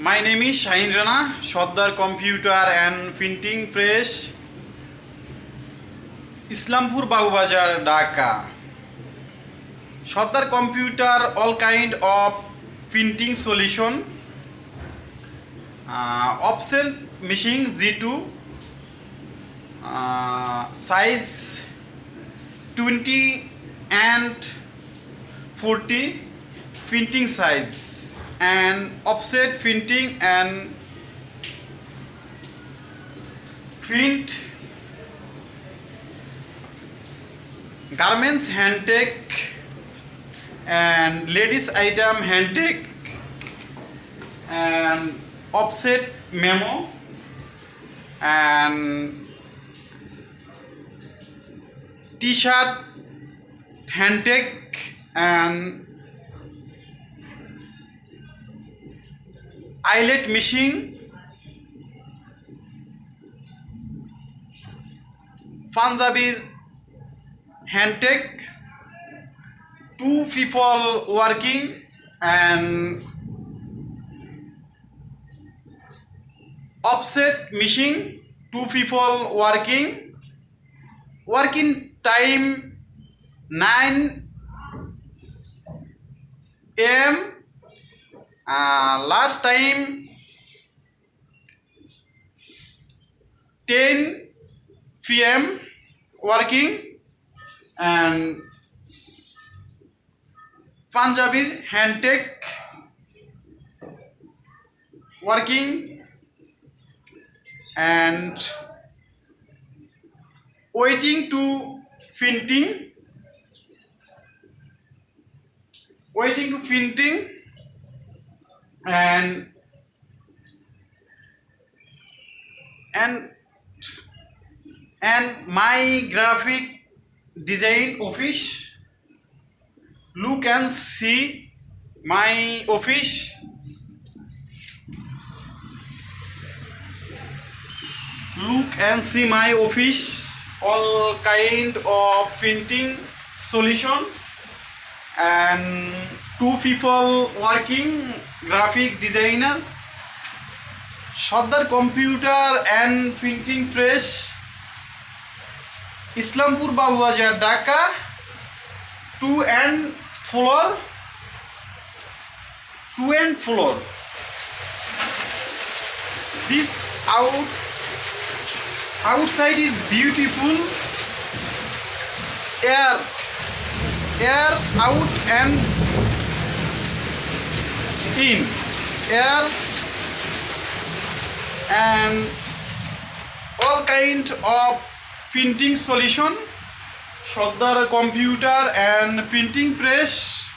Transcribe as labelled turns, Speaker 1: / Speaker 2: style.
Speaker 1: my name is Shahin Rana Sardar computer and printing press Islampur Babubazar Dhaka Sardar computer all kind of printing solution option machine G two size twenty and forty printing size and offset printing and print garments hand take and ladies item hand take and offset memo and t-shirt hand take and eyelet machine পাঞ্জাবির হ্যান্ডটেক people working and offset machine two people working working time 9 am uh, last time 10 pm working and পাঞ্জাবির hand tech working and waiting to printing waiting to printing and and and my graphic design office look and see my office look and see my office all kind of printing solution and two people working graphic designer, Sardar computer and printing press Islampur Babubazar, Dhaka two and floor two and floor this out outside is beautiful, air air out and in air and all kind of printing solution Shoddar computer and printing press